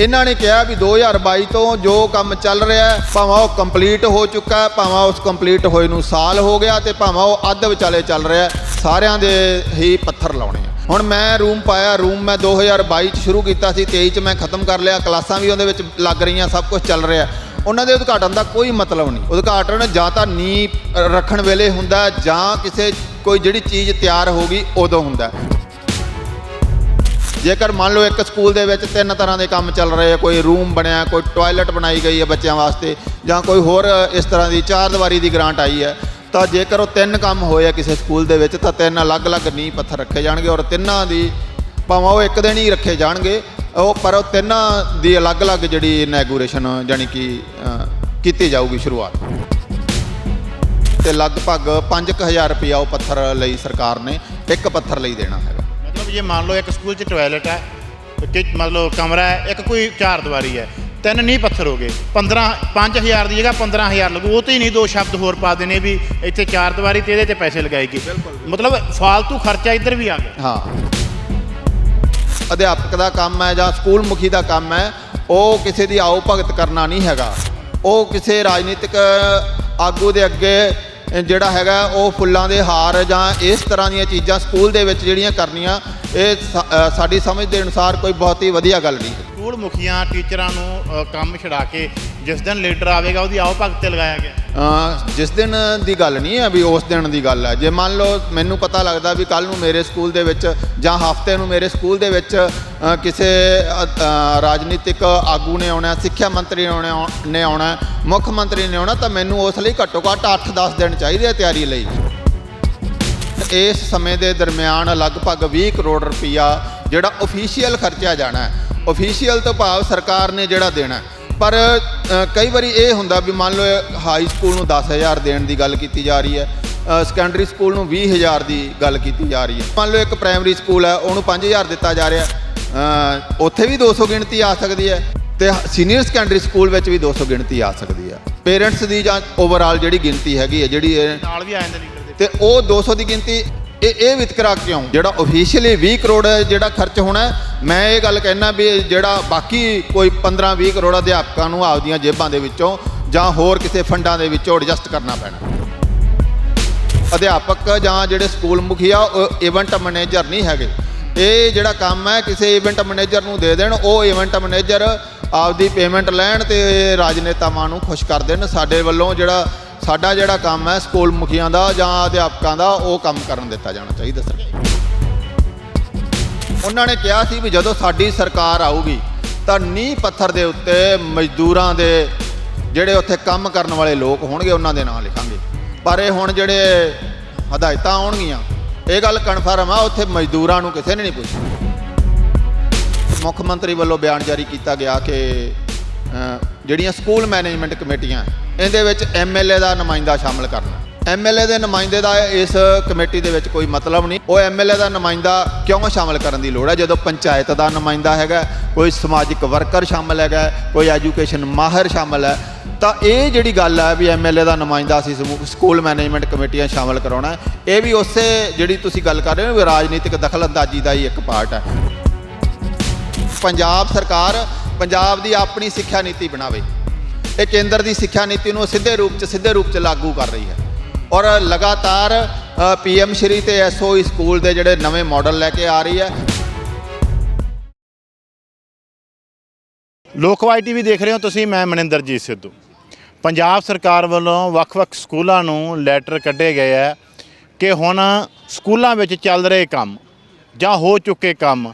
ਇਹਨਾਂ ਨੇ ਕਿਹਾ ਵੀ 2022 ਤੋਂ ਜੋ ਕੰਮ ਚੱਲ ਰਿਹਾ ਹੈ, ਭਾਵੇਂ ਉਹ ਕੰਪਲੀਟ ਹੋ ਚੁੱਕਾ ਹੈ, ਭਾਵੇਂ ਉਸ ਕੰਪਲੀਟ ਹੋਏ ਨੂੰ ਸਾਲ ਹੋ ਗਿਆ ਤੇ ਭਾਵੇਂ ਉਹ ਅੱਧ ਵਿਚਾਲੇ ਚੱਲ ਰਿਹਾ ਸਾਰਿਆਂ ਦੇ ਹੀ ਪੱਥਰ ਲਾਉਣੇ ਆ। ਹੁਣ ਮੈਂ ਰੂਮ ਪਾਇਆ ਰੂਮ ਮੈਂ 2022 ਚ ਸ਼ੁਰੂ ਕੀਤਾ ਸੀ 23 ਚ ਮੈਂ ਖਤਮ ਕਰ ਲਿਆ, ਕਲਾਸਾਂ ਵੀ ਉਹਦੇ ਵਿੱਚ ਲੱਗ ਰਹੀਆਂ, ਸਭ ਕੁਝ ਚੱਲ ਰਿਹਾ। ਉਹਨਾਂ ਦੇ ਉਦਘਾਟਨ ਦਾ ਕੋਈ ਮਤਲਬ ਨਹੀਂ। ਉਦਘਾਟਨ ਜਾਂ ਤਾਂ ਨੀ ਰੱਖਣ ਵੇਲੇ ਹੁੰਦਾ ਜਾਂ ਕਿਸੇ ਕੋਈ ਜਿਹੜੀ ਚੀਜ਼ ਤਿਆਰ ਹੋ ਗਈ, ਉਦੋਂ ਹੁੰਦਾ ਜੇਕਰ ਮੰਨ ਲਓ ਇੱਕ ਸਕੂਲ ਦੇ ਵਿੱਚ ਤਿੰਨ ਤਰ੍ਹਾਂ ਦੇ ਕੰਮ ਚੱਲ ਰਹੇ ਆ, ਕੋਈ ਰੂਮ ਬਣਿਆ, ਕੋਈ ਟਾਇਲਟ ਬਣਾਈ ਗਈ ਹੈ ਬੱਚਿਆਂ ਵਾਸਤੇ, ਜਾਂ ਕੋਈ ਹੋਰ ਇਸ ਤਰ੍ਹਾਂ ਦੀ ਚਾਰ ਦੀਵਾਰੀ ਦੀ ਗ੍ਰਾਂਟ ਆਈ ਹੈ ਤਾਂ ਜੇਕਰ ਉਹ ਤਿੰਨ ਕੰਮ ਹੋਏ ਆ ਕਿਸੇ ਸਕੂਲ ਦੇ ਵਿੱਚ, ਤਾਂ ਤਿੰਨ ਅਲੱਗ-ਅਲੱਗ ਨੀਂਹ ਪੱਥਰ ਰੱਖੇ ਜਾਣਗੇ ਔਰ ਤਿੰਨਾਂ ਦੀ ਭਾਵੇਂ ਉਹ ਇੱਕ ਦਿਨ ਹੀ ਰੱਖੇ ਜਾਣਗੇ, ਉਹ ਪਰ ਉਹ ਤਿੰਨਾਂ ਦੀ ਅਲੱਗ-ਅਲੱਗ ਜਿਹੜੀ ਇਨੈਗੂਰੇਸ਼ਨ ਜਾਨੀ ਕਿ ਕੀਤੀ ਜਾਊਗੀ ਸ਼ੁਰੂਆਤ। ਤੇ ਲਗਭਗ 5000 ਰੁਪਇਆ ਉਹ ਪੱਥਰ ਲਈ ਸਰਕਾਰ ਨੇ, ਇੱਕ ਪੱਥਰ ਲਈ ਦੇਣਾ ਹੈਗਾ ਜੇ ਮੰਨ ਲਓ ਇੱਕ ਸਕੂਲ 'ਚ ਟਾਇਲਟ ਹੈ ਕਿ ਮਤਲਬ ਕਮਰਾ ਹੈ ਇੱਕ ਕੋਈ ਚਾਰ ਦੀਵਾਰੀ ਹੈ ਤਿੰਨ ਨਹੀਂ ਪੱਥਰ ਹੋ ਗਏ 15 5000 ਦੀ ਜਗ੍ਹਾ 15000 ਲੱਗੂ ਉਹ ਤੇ ਹੀ ਨਹੀਂ ਦੋ ਸ਼ਬਦ ਹੋਰ ਪਾ ਦੇਣੇ ਵੀ ਇੱਥੇ ਚਾਰ ਦੀਵਾਰੀ ਤੇ ਇਹਦੇ ਤੇ ਪੈਸੇ ਲਗਾਏਗੀ। ਮਤਲਬ ਫਾਲਤੂ ਖਰਚਾ ਇੱਧਰ ਵੀ ਆ ਗਿਆ। ਹਾਂ। ਅਧਿਆਪਕ ਦਾ ਕੰਮ ਹੈ ਜਾਂ ਸਕੂਲ ਮੁਖੀ ਦਾ ਕੰਮ ਹੈ ਉਹ ਕਿਸੇ ਦੀ ਆਓ ਭਗਤ ਕਰਨਾ ਨਹੀਂ ਹੈਗਾ। ਉਹ ਕਿਸੇ ਰਾਜਨੀਤਿਕ ਆਗੂ ਦੇ ਅੱਗੇ ਜਿਹੜਾ ਹੈਗਾ ਉਹ ਫੁੱਲਾਂ ਦੇ ਹਾਰ ਜਾਂ ਇਸ ਤਰ੍ਹਾਂ ਦੀਆਂ ਚੀਜ਼ਾਂ ਸਕੂਲ ਦੇ ਵਿੱਚ ਜਿਹੜੀਆਂ ਕਰਨੀਆਂ ਇਹ ਸਾਡੀ ਸਮਝ ਦੇ ਅਨੁਸਾਰ ਕੋਈ ਬਹੁਤ ਹੀ ਵਧੀਆ ਗੱਲ ਨਹੀਂ। ਸਕੂਲ ਮੁਖੀਆਂ ਟੀਚਰਾਂ ਨੂੰ ਕੰਮ ਛਡਾ ਕੇ ਜਿਸ ਦਿਨ ਲੀਡਰ ਆਵੇਗਾ ਉਹਦੀ ਆਓ ਭਗਤ ਤੇ ਲਗਾਇਆ ਗਿਆ। ਜਿਸ ਦਿਨ ਦੀ ਗੱਲ ਨਹੀਂ ਹੈ ਵੀ ਉਸ ਦਿਨ ਦੀ ਗੱਲ ਹੈ। ਜੇ ਮੰਨ ਲਓ ਮੈਨੂੰ ਪਤਾ ਲੱਗਦਾ ਵੀ ਕੱਲ ਨੂੰ ਮੇਰੇ ਸਕੂਲ ਦੇ ਵਿੱਚ ਜਾਂ ਹਫ਼ਤੇ ਨੂੰ ਮੇਰੇ ਸਕੂਲ ਦੇ ਵਿੱਚ ਕਿਸੇ ਰਾਜਨੀਤਿਕ ਆਗੂ ਨੇ ਆਉਣਾ ਸਿੱਖਿਆ ਮੰਤਰੀ ਨੇ ਆਉਣਾ ਨੇ ਆਉਣਾ ਮੁੱਖ ਮੰਤਰੀ ਨੇ ਆਉਣਾ ਤਾਂ ਮੈਨੂੰ ਉਸ ਲਈ ਘੱਟੋ ਘੱਟ 8-10 ਦਿਨ ਚਾਹੀਦੇ ਆ ਤਿਆਰੀ ਲਈ। ਇਸ ਸਮੇਂ ਦੇ ਦਰਮਿਆਨ ਲਗਭਗ 20 ਕਰੋੜ ਰੁਪਈਆ ਜਿਹੜਾ ਅਫੀਸ਼ੀਅਲ ਖਰਚਿਆ ਜਾਣਾ ਹੈ। ਅਫੀਸ਼ੀਅਲ ਤੋਂ ਭਾਵ ਸਰਕਾਰ ਨੇ ਜਿਹੜਾ ਦੇਣਾ ਪਰ ਕਈ ਵਾਰੀ ਇਹ ਹੁੰਦਾ ਵੀ ਮੰਨ ਲਓ ਹਾਈ ਸਕੂਲ ਨੂੰ 10000 ਦੇਣ ਦੀ ਗੱਲ ਕੀਤੀ ਜਾ ਰਹੀ ਹੈ ਅ, ਸੈਕੰਡਰੀ ਸਕੂਲ ਨੂੰ 20000 ਦੀ ਗੱਲ ਕੀਤੀ ਜਾ ਰਹੀ ਹੈ। ਮੰਨ ਲਓ ਇੱਕ ਪ੍ਰਾਇਮਰੀ ਸਕੂਲ ਹੈ ਉਹਨੂੰ 5000 ਦਿੱਤਾ ਜਾ ਰਿਹਾ ਉੱਥੇ ਵੀ 200 ਗਿਣਤੀ ਆ ਸਕਦੀ ਹੈ ਤੇ ਸੀਨੀਅਰ ਸੈਕੰਡਰੀ ਸਕੂਲ ਵਿੱਚ ਵੀ 200 ਗਿਣਤੀ ਆ ਸਕਦੀ ਹੈ। ਪੇਰੈਂਟਸ ਦੀ ਜਾਂ ਓਵਰਆਲ ਜਿਹੜੀ ਗਿਣਤੀ ਹੈਗੀ ਹੈ ਜਿਹੜੀ ਨਾਲ ਵੀ ਆ ਜਾਂਦੇ ਲੀਡਰ ਤੇ ਉਹ 200 ਦੀ ਗਿਣਤੀ ਇਹ ਇਹ ਵਿਤਕਰਾ ਕਿਉਂ ਜਿਹੜਾ ਅਫੀਸ਼ੀਅਲੀ 20 ਕਰੋੜ ਜਿਹੜਾ ਖਰਚ ਹੋਣਾ ਮੈਂ ਇਹ ਗੱਲ ਕਹਿਣਾ ਵੀ ਜਿਹੜਾ ਬਾਕੀ ਕੋਈ 15 20 ਕਰੋੜ ਅਧਿਆਪਕਾਂ ਨੂੰ ਆਪਦੀਆਂ ਜੇਬਾਂ ਦੇ ਵਿੱਚੋਂ ਜਾਂ ਹੋਰ ਕਿਸੇ ਫੰਡਾਂ ਦੇ ਵਿੱਚੋਂ ਐਡਜਸਟ ਕਰਨਾ ਪੈਣਾ। ਅਧਿਆਪਕ ਜਾਂ ਜਿਹੜੇ ਸਕੂਲ ਮੁਖੀ ਆ, ਉਹ ਇਵੈਂਟ ਮੈਨੇਜਰ ਨਹੀਂ ਹੈਗੇ। ਇਹ ਜਿਹੜਾ ਕੰਮ ਹੈ, ਕਿਸੇ ਇਵੈਂਟ ਮੈਨੇਜਰ ਨੂੰ ਦੇ ਦੇਣ, ਉਹ ਇਵੈਂਟ ਮੈਨੇਜਰ ਆਪਦੀ ਪੇਮੈਂਟ ਲੈਣ ਤੇ ਰਾਜਨੇਤਾਵਾਂ ਨੂੰ ਖੁਸ਼ ਕਰ ਦੇਣ। ਸਾਡੇ ਵੱਲੋਂ ਜਿਹੜਾ ਸਾਡਾ ਜਿਹੜਾ ਕੰਮ ਹੈ, ਸਕੂਲ ਮੁਖੀਆਂ ਦਾ ਜਾਂ ਅਧਿਆਪਕਾਂ ਦਾ, ਉਹ ਕੰਮ ਕਰਨ ਦਿੱਤਾ ਜਾਣਾ ਚਾਹੀਦਾ ਸਰ। ਉਹਨਾਂ ਨੇ ਕਿਹਾ ਸੀ ਵੀ ਜਦੋਂ ਸਾਡੀ ਸਰਕਾਰ ਆਊਗੀ, ਤਾਂ ਨੀਂਹ ਪੱਥਰ ਦੇ ਉੱਤੇ ਮਜ਼ਦੂਰਾਂ ਦੇ ਜਿਹੜੇ ਉੱਥੇ ਕੰਮ ਕਰਨ ਵਾਲੇ ਲੋਕ ਹੋਣਗੇ, ਉਹਨਾਂ ਦੇ ਨਾਂ ਲਿਖਾਂਗੇ। ਪਰ ਇਹ ਹੁਣ ਜਿਹੜੇ ਹਦਾਇਤਾਂ ਆਉਣਗੀਆਂ, ਇਹ ਗੱਲ ਕਨਫਰਮ ਆ, ਉੱਥੇ ਮਜ਼ਦੂਰਾਂ ਨੂੰ ਕਿਸੇ ਨੇ ਨਹੀਂ ਪੁੱਛਿਆ ਮੁੱਖ ਮੰਤਰੀ ਵੱਲੋਂ ਬਿਆਨ ਜਾਰੀ ਕੀਤਾ ਗਿਆ ਕਿ ਜਿਹੜੀਆਂ ਸਕੂਲ ਮੈਨੇਜਮੈਂਟ ਕਮੇਟੀਆਂ ਇਹਦੇ ਵਿੱਚ ਐਮਐਲਏ ਦਾ ਨੁਮਾਇੰਦਾ ਸ਼ਾਮਲ ਕਰਨਾ ਐਮਐਲਏ ਦੇ ਨੁਮਾਇੰਦੇ ਦਾ ਇਸ ਕਮੇਟੀ ਦੇ ਵਿੱਚ ਕੋਈ ਮਤਲਬ ਨਹੀਂ। ਉਹ ਐਮਐਲਏ ਦਾ ਨੁਮਾਇੰਦਾ ਕਿਉਂ ਸ਼ਾਮਲ ਕਰਨ ਦੀ ਲੋੜ ਹੈ? ਜਦੋਂ ਪੰਚਾਇਤ ਦਾ ਨੁਮਾਇੰਦਾ ਹੈਗਾ, ਕੋਈ ਸਮਾਜਿਕ ਵਰਕਰ ਸ਼ਾਮਲ ਹੈਗਾ, ਕੋਈ ਐਜੂਕੇਸ਼ਨ ਮਾਹਰ ਸ਼ਾਮਲ ਹੈ, ਤਾਂ ਇਹ ਜਿਹੜੀ ਗੱਲ ਹੈ ਵੀ ਐਮਐਲਏ ਦਾ ਨੁਮਾਇੰਦਾ ਅਸੀਂ ਸਮੂਹ ਸਕੂਲ ਮੈਨੇਜਮੈਂਟ ਕਮੇਟੀਆਂ ਸ਼ਾਮਲ ਕਰਾਉਣਾ ਇਹ ਵੀ ਉਸੇ ਜਿਹੜੀ ਤੁਸੀਂ ਗੱਲ ਕਰ ਰਹੇ ਹੋ, ਵੀ ਰਾਜਨੀਤਿਕ ਦਖਲਅੰਦਾਜ਼ੀ ਦਾ ਹੀ ਇੱਕ ਪਾਰਟ ਹੈ। ਪੰਜਾਬ ਸਰਕਾਰ ਪੰਜਾਬ ਦੀ ਆਪਣੀ ਸਿੱਖਿਆ ਨੀਤੀ ਬਣਾਵੇ ਇਹ ਕੇਂਦਰ ਦੀ ਸਿੱਖਿਆ ਨੀਤੀ ਨੂੰ ਸਿੱਧੇ ਰੂਪ 'ਚ ਸਿੱਧੇ ਰੂਪ 'ਚ ਲਾਗੂ ਕਰ ਰਹੀ ਹੈ। ਔਰ ਲਗਾਤਾਰ ਪੀਐਮ ਸ਼੍ਰੀ ਤੇ ਐਸਓਈ ਸਕੂਲ ਦੇ ਜਿਹੜੇ ਨਵੇਂ ਮਾਡਲ ਲੈ ਕੇ ਆ ਰਹੀ ਹੈ। ਲੋਕਵਾਈ ਟੀਵੀ ਦੇਖ ਰਹੇ ਹੋ ਤੁਸੀਂ, ਮੈਂ ਮਨਿੰਦਰਜੀਤ ਸਿੱਧੂ। ਪੰਜਾਬ ਸਰਕਾਰ ਵੱਲੋਂ ਵੱਖ-ਵੱਖ ਸਕੂਲਾਂ ਨੂੰ ਲੈਟਰ ਕੱਢੇ ਗਏ ਹੈ ਕਿ ਹੁਣ ਸਕੂਲਾਂ ਵਿੱਚ ਚੱਲ ਰਹੇ ਕੰਮ ਜਾਂ ਹੋ ਚੁੱਕੇ ਕੰਮ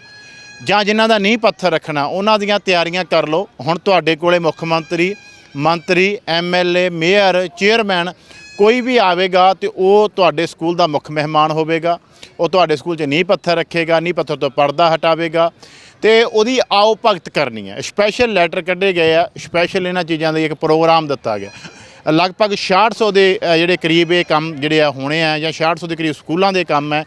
ਜਾਂ ਜਿਨ੍ਹਾਂ ਦਾ ਨੀਂਹ ਪੱਥਰ ਰੱਖਣਾ, ਉਹਨਾਂ ਦੀਆਂ ਤਿਆਰੀਆਂ ਕਰ ਲਓ। ਹੁਣ ਤੁਹਾਡੇ ਕੋਲੇ ਮੁੱਖ ਮੰਤਰੀ ਮੰਤਰੀ ਐਮਐਲਏ ਮੇਅਰ, ਚੇਅਰਮੈਨ ਕੋਈ ਵੀ ਆਵੇਗਾ ਤੇ ਉਹ ਤੁਹਾਡੇ ਸਕੂਲ ਦਾ ਮੁੱਖ ਮਹਿਮਾਨ ਹੋਵੇਗਾ। ਉਹ ਤੁਹਾਡੇ ਸਕੂਲ 'ਚ ਨੀਂਹ ਪੱਥਰ ਰੱਖੇਗਾ, ਨੀਂਹ ਪੱਥਰ ਤੋਂ ਪਰਦਾ ਹਟਾਵੇਗਾ ਤੇ ਉਹਦੀ ਆਓ ਭਗਤ ਕਰਨੀ ਹੈ। ਸਪੈਸ਼ਲ ਲੈਟਰ ਕੱਢੇ ਗਏ ਆ ਸਪੈਸ਼ਲ ਇਹਨਾਂ ਚੀਜ਼ਾਂ ਦਾ ਇੱਕ ਪ੍ਰੋਗਰਾਮ ਦਿੱਤਾ ਗਿਆ। ਲਗਭਗ 6600 ਦੇ ਜਿਹੜੇ ਕਰੀਬ ਇਹ ਕੰਮ ਜਿਹੜੇ ਆ ਹੋਣੇ ਆ ਜਾਂ 6600 ਦੇ ਕਰੀਬ ਸਕੂਲਾਂ ਦੇ ਕੰਮ ਹੈ।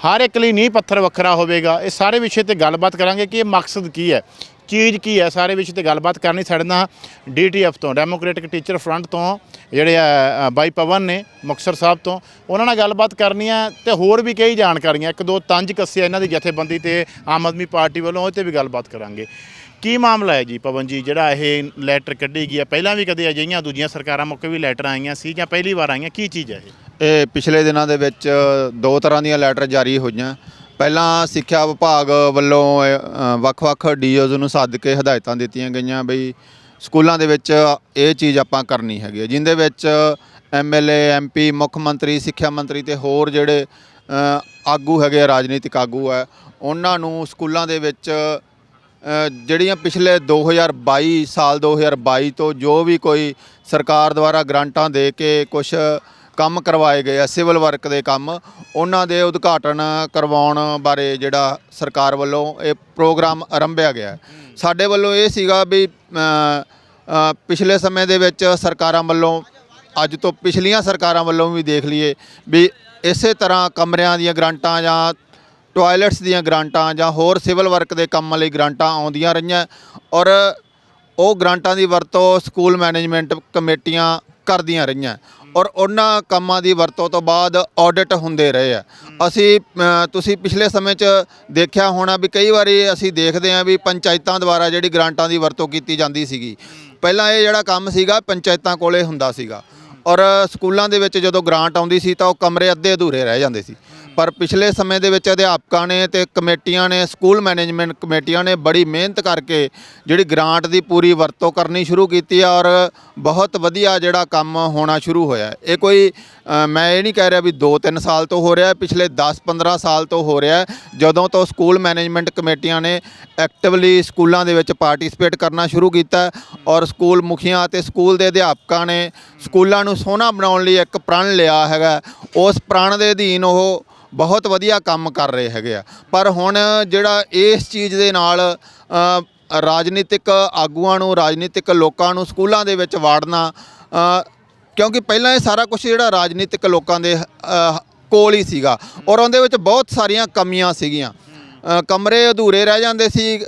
ਹਰ ਇੱਕ ਲਈ ਨੀਂਹ ਪੱਥਰ ਵੱਖਰਾ ਹੋਵੇਗਾ। ਇਹ ਸਾਰੇ ਵਿਸ਼ੇ ਤੇ ਗੱਲਬਾਤ ਕਰਾਂਗੇ ਕਿ ਇਹ ਮਕਸਦ ਕੀ ਹੈ, ਚੀਜ਼ ਕੀ ਹੈ। ਸਾਰੇ ਵਿਸ਼ੇ ਤੇ ਗੱਲਬਾਤ ਕਰਨੀ ਸਾਡੇ ਨਾਲ ਡੀਟੀਐਫ ਤੋਂ, ਡੈਮੋਕ੍ਰੈਟਿਕ ਟੀਚਰ ਫਰੰਟ ਤੋਂ, ਜਿਹੜੇ ਆ ਬਾਈ ਪਵਨ ਨੇ, ਮੁਕਤਸਰ ਸਾਹਿਬ ਤੋਂ, ਉਹਨਾਂ ਨਾਲ ਗੱਲਬਾਤ ਕਰਨੀ ਹੈ ਤੇ ਹੋਰ ਵੀ ਕਈ ਜਾਣਕਾਰੀਆਂ, ਇੱਕ ਦੋ ਤੰਜ ਕੱਸੇ ਇਹਨਾਂ ਦੀ ਜਥੇਬੰਦੀ ਤੇ ਆਮ ਆਦਮੀ ਪਾਰਟੀ ਵੱਲੋਂ, ਉਹ ਤੇ ਵੀ ਗੱਲਬਾਤ ਕਰਾਂਗੇ। ਕੀ ਮਾਮਲਾ ਹੈ ਜੀ ਪਵਨ ਜੀ? ਜਿਹੜਾ ਇਹ ਲੈਟਰ ਕੱਢੀ ਗਈ ਹੈ, ਪਹਿਲਾਂ ਵੀ ਕਦੇ ਅਜਿਹੀਆਂ ਦੂਜੀਆਂ ਸਰਕਾਰਾਂ ਮੌਕੇ ਵੀ ਲੈਟਰ ਆਈਆਂ ਸੀ ਜਾਂ ਪਹਿਲੀ ਵਾਰ ਆਈਆਂ, ਕੀ ਚੀਜ਼ ਹੈ ਇਹ? ਇਹ ਪਿਛਲੇ ਦਿਨਾਂ ਦੇ ਵਿੱਚ ਦੋ ਤਰ੍ਹਾਂ ਦੀਆਂ ਲੈਟਰ ਜਾਰੀ ਹੋਈਆਂ। ਪਹਿਲਾਂ ਸਿੱਖਿਆ ਵਿਭਾਗ ਵੱਲੋਂ ਅ, ਵੱਖ-ਵੱਖ ਡੀਓਜ਼ ਨੂੰ ਸੱਦ ਕੇ ਹਦਾਇਤਾਂ ਦਿੱਤੀਆਂ ਗਈਆਂ ਬਈ ਸਕੂਲਾਂ ਦੇ ਵਿੱਚ ਇਹ ਚੀਜ਼ ਆਪਾਂ ਕਰਨੀ ਹੈਗੀ ਹੈ ਜਿੰਦੇ ਵਿੱਚ ਐਮਐਲਏ ਐਮਪੀ ਮੁੱਖ ਮੰਤਰੀ ਸਿੱਖਿਆ ਮੰਤਰੀ ਤੇ ਹੋਰ ਜਿਹੜੇ ਅ, ਆਗੂ ਹੈਗੇ ਆ, ਰਾਜਨੀਤਿਕ ਆਗੂ ਹੈ ਉਹਨਾਂ ਨੂੰ ਸਕੂਲਾਂ ਦੇ ਵਿੱਚ ਅ, ਜਿਹੜੀਆਂ ਪਿਛਲੇ 2022 ਸਾਲ 2022 ਤੋਂ ਜੋ ਵੀ ਕੋਈ ਸਰਕਾਰ ਦੁਆਰਾ ਗ੍ਰਾਂਟਾਂ ਦੇ ਕੇ ਕੁਝ ਕੰਮ ਕਰਵਾਏ ਗਏ ਆ, ਸਿਵਲ ਵਰਕ ਦੇ ਕੰਮ। ਉਹਨਾਂ ਦੇ ਉਦਘਾਟਨ ਕਰਵਾਉਣ ਬਾਰੇ ਜਿਹੜਾ ਸਰਕਾਰ ਵੱਲੋਂ ਇਹ ਪ੍ਰੋਗਰਾਮ ਆਰੰਭਿਆ ਗਿਆ। ਸਾਡੇ ਵੱਲੋਂ ਇਹ ਸੀਗਾ ਵੀ ਪਿਛਲੇ ਸਮੇਂ ਦੇ ਵਿੱਚ ਸਰਕਾਰਾਂ ਵੱਲੋਂ, ਅੱਜ ਤੋਂ ਪਿਛਲੀਆਂ ਸਰਕਾਰਾਂ ਵੱਲੋਂ ਵੀ ਦੇਖ ਲਈਏ ਵੀ ਇਸੇ ਤਰ੍ਹਾਂ ਕਮਰਿਆਂ ਦੀਆਂ ਗ੍ਰਾਂਟਾਂ ਜਾਂ ਟਾਇਲਟਸ ਦੀਆਂ ਗ੍ਰਾਂਟਾਂ ਜਾਂ ਹੋਰ ਸਿਵਲ ਵਰਕ ਦੇ ਕੰਮਾਂ ਲਈ ਗ੍ਰਾਂਟਾਂ ਆਉਂਦੀਆਂ ਰਹੀਆਂ। ਔਰ ਉਹ ਗ੍ਰਾਂਟਾਂ ਦੀ ਵਰਤੋਂ ਸਕੂਲ ਮੈਨੇਜਮੈਂਟ ਕਮੇਟੀਆਂ ਕਰਦੀਆਂ ਰਹੀਆਂ। ਔਰ ਉਹਨਾਂ ਕੰਮਾਂ ਦੀ ਵਰਤੋਂ ਤੋਂ ਬਾਅਦ ਆਡਿਟ ਹੁੰਦੇ ਰਹੇ ਆ। ਅਸੀਂ ਤੁਸੀਂ ਪਿਛਲੇ ਸਮੇਂ 'ਚ ਦੇਖਿਆ ਹੋਣਾ ਵੀ ਕਈ ਵਾਰੀ ਅਸੀਂ ਦੇਖਦੇ ਹਾਂ ਵੀ ਪੰਚਾਇਤਾਂ ਦੁਆਰਾ ਜਿਹੜੀ ਗ੍ਰਾਂਟਾਂ ਦੀ ਵਰਤੋਂ ਕੀਤੀ ਜਾਂਦੀ ਸੀਗੀ। ਪਹਿਲਾਂ ਇਹ ਜਿਹੜਾ ਕੰਮ ਸੀਗਾ ਪੰਚਾਇਤਾਂ ਕੋਲੇ ਹੁੰਦਾ ਸੀਗਾ। ਔਰ ਸਕੂਲਾਂ ਦੇ ਵਿੱਚ ਜਦੋਂ ਗ੍ਰਾਂਟ ਆਉਂਦੀ ਸੀ ਤਾਂ ਉਹ ਕਮਰੇ ਅੱਧੇ ਅਧੂਰੇ ਰਹਿ ਜਾਂਦੇ ਸੀ। ਪਰ ਪਿਛਲੇ ਸਮੇਂ ਦੇ ਵਿੱਚ ਅਧਿਆਪਕਾਂ ਨੇ ਤੇ ਕਮੇਟੀਆਂ ਨੇ, ਸਕੂਲ ਮੈਨੇਜਮੈਂਟ ਕਮੇਟੀਆਂ ਨੇ ਬੜੀ ਮਿਹਨਤ ਕਰਕੇ ਜਿਹੜੀ ਗ੍ਰਾਂਟ ਦੀ ਪੂਰੀ ਵਰਤੋਂ ਕਰਨੀ ਸ਼ੁਰੂ ਕੀਤੀ ਹੈ ਔਰ ਬਹੁਤ ਵਧੀਆ ਜਿਹੜਾ ਕੰਮ ਹੋਣਾ ਸ਼ੁਰੂ ਹੋਇਆ ਇਹ ਕੋਈ ਮੈਂ ਇਹ ਨਹੀਂ ਕਹਿ ਰਿਹਾ ਵੀ 2-3 ਸਾਲ ਤੋਂ ਹੋ ਰਿਹਾ, ਪਿਛਲੇ 10-15 ਸਾਲ ਤੋਂ ਹੋ ਰਿਹਾ ਜਦੋਂ ਤੋਂ ਸਕੂਲ ਮੈਨੇਜਮੈਂਟ ਕਮੇਟੀਆਂ ਨੇ ਐਕਟਿਵਲੀ ਸਕੂਲਾਂ ਦੇ ਵਿੱਚ ਪਾਰਟਿਸਿਪੇਟ ਕਰਨਾ ਸ਼ੁਰੂ ਕੀਤਾ ਔਰ ਸਕੂਲ ਮੁਖੀਆਂ ਅਤੇ ਸਕੂਲ ਦੇ ਅਧਿਆਪਕਾਂ ਨੇ ਸਕੂਲਾਂ ਨੂੰ ਸੋਹਣਾ ਬਣਾਉਣ ਲਈ ਇੱਕ ਪ੍ਰਣ ਲਿਆ ਹੈਗਾ ਉਸ ਪ੍ਰਣ ਦੇ ਅਧੀਨ ਉਹ ਬਹੁਤ ਵਧੀਆ ਕੰਮ ਕਰ ਰਹੇ ਹੈਗੇ ਆ। ਪਰ ਹੁਣ ਜਿਹੜਾ ਇਸ ਚੀਜ਼ ਦੇ ਨਾਲ ਰਾਜਨੀਤਿਕ ਆਗੂਆਂ ਨੂੰ, ਰਾਜਨੀਤਿਕ ਲੋਕਾਂ ਨੂੰ ਸਕੂਲਾਂ ਦੇ ਵਿੱਚ ਵਾੜਨਾ ਕਿਉਂਕਿ ਪਹਿਲਾਂ ਇਹ ਸਾਰਾ ਕੁਝ ਜਿਹੜਾ ਰਾਜਨੀਤਿਕ ਲੋਕਾਂ ਦੇ ਕੋਲ ਹੀ ਸੀਗਾ। ਔਰ ਉਹਦੇ ਵਿੱਚ ਬਹੁਤ ਸਾਰੀਆਂ ਕਮੀਆਂ ਸੀਗੀਆਂ। ਕਮਰੇ ਅਧੂਰੇ ਰਹਿ ਜਾਂਦੇ ਸੀ।